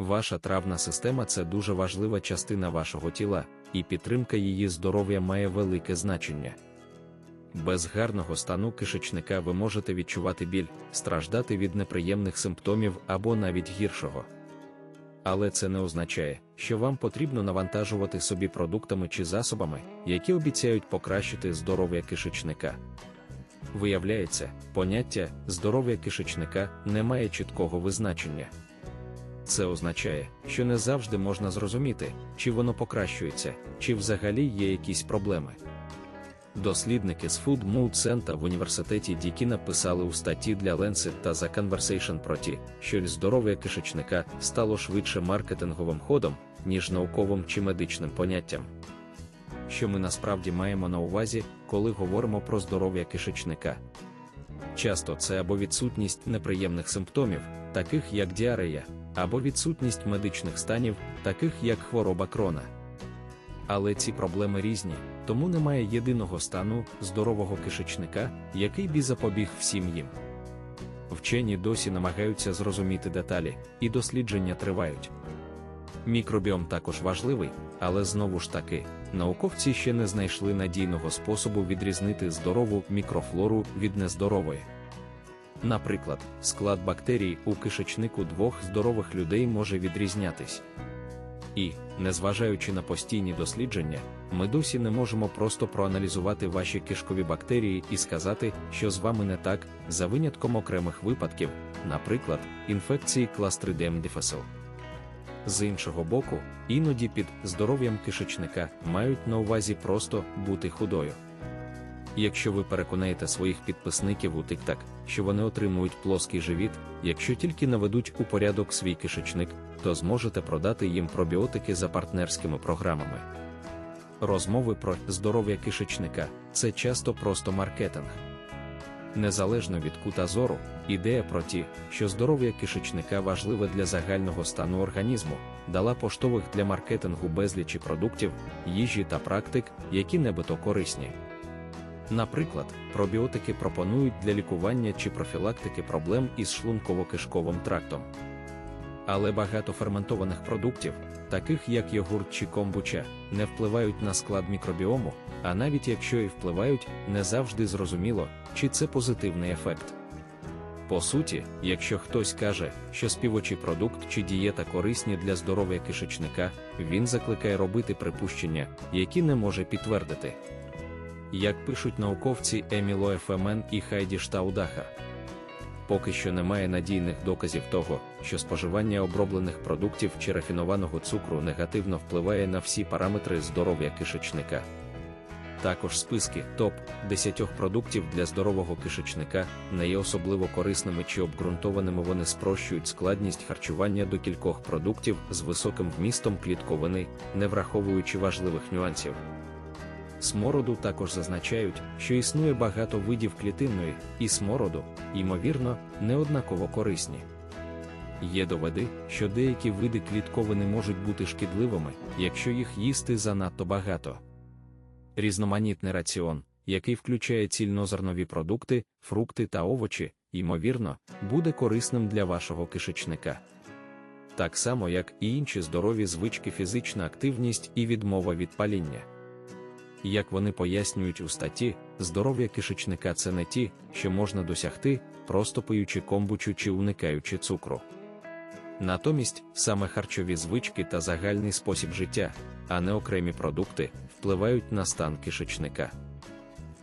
Ваша травна система це дуже важлива частина вашого тіла, і підтримка її здоров'я має велике значення. Без гарного стану кишечника ви можете відчувати біль, страждати від неприємних симптомів або навіть гіршого. Але це не означає, що вам потрібно навантажувати собі продуктами чи засобами, які обіцяють покращити здоров'я кишечника. Виявляється, поняття здоров'я кишечника не має чіткого визначення. Це означає, що не завжди можна зрозуміти, чи воно покращується, чи взагалі є якісь проблеми. Дослідники з Food Mood Center в університеті Дікі написали у статті для Lancet та The Conversation про ті, що здоров'я кишечника стало швидше маркетинговим ходом, ніж науковим чи медичним поняттям. Що ми насправді маємо на увазі, коли говоримо про здоров'я кишечника? Часто це або відсутність неприємних симптомів, таких як діарея, або відсутність медичних станів, таких як хвороба крона. Але ці проблеми різні, тому немає єдиного стану здорового кишечника, який би запобіг всім їм. Вчені досі намагаються зрозуміти деталі, і дослідження тривають. Мікробіом також важливий, але знову ж таки, науковці ще не знайшли надійного способу відрізнити здорову мікрофлору від нездорової. Наприклад, склад бактерій у кишечнику двох здорових людей може відрізнятись. І, незважаючи на постійні дослідження, ми досі не можемо просто проаналізувати ваші кишкові бактерії і сказати, що з вами не так, за винятком окремих випадків, наприклад, інфекції Clostridium difficile. З іншого боку, іноді під здоров'ям кишечника мають на увазі просто бути худою. Якщо ви переконаєте своїх підписників у TikTok, що вони отримують плоский живіт, якщо тільки наведуть у порядок свій кишечник, то зможете продати їм пробіотики за партнерськими програмами. Розмови про здоров'я кишечника це часто просто маркетинг. Незалежно від кута зору, ідея про ті, що здоров'я кишечника важливе для загального стану організму, дала поштових для маркетингу безлічі продуктів, їжі та практик, які небито корисні. Наприклад, пробіотики пропонують для лікування чи профілактики проблем із шлунково-кишковим трактом. Але багато ферментованих продуктів, таких як йогурт чи комбуча, не впливають на склад мікробіому, а навіть якщо і впливають, не завжди зрозуміло, чи це позитивний ефект. По суті, якщо хтось каже, що співочий продукт чи дієта корисні для здоров'я кишечника, він закликає робити припущення, які не може підтвердити. Як пишуть науковці Еміло Фемен і Хайді Штаудаха, поки що немає надійних доказів того, що споживання оброблених продуктів чи рафінованого цукру негативно впливає на всі параметри здоров'я кишечника. Також списки топ 10 продуктів для здорового кишечника не є особливо корисними чи обґрунтованими. Вони спрощують складність харчування до кількох продуктів з високим вмістом клітковини, не враховуючи важливих нюансів. Смороду також зазначають, що існує багато видів клітинної і смороду, ймовірно, неоднаково корисні. Є доведи, що деякі види клітковини можуть бути шкідливими, якщо їх їсти занадто багато. Різноманітний раціон, який включає цільнозернові продукти, фрукти та овочі, ймовірно, буде корисним для вашого кишечника. Так само, як і інші здорові звички фізична активність і відмова від паління. Як вони пояснюють у статті, здоров'я кишечника це не ті, що можна досягти, просто пиючи комбучу чи уникаючи цукру. Натомість саме харчові звички та загальний спосіб життя, а не окремі продукти, впливають на стан кишечника.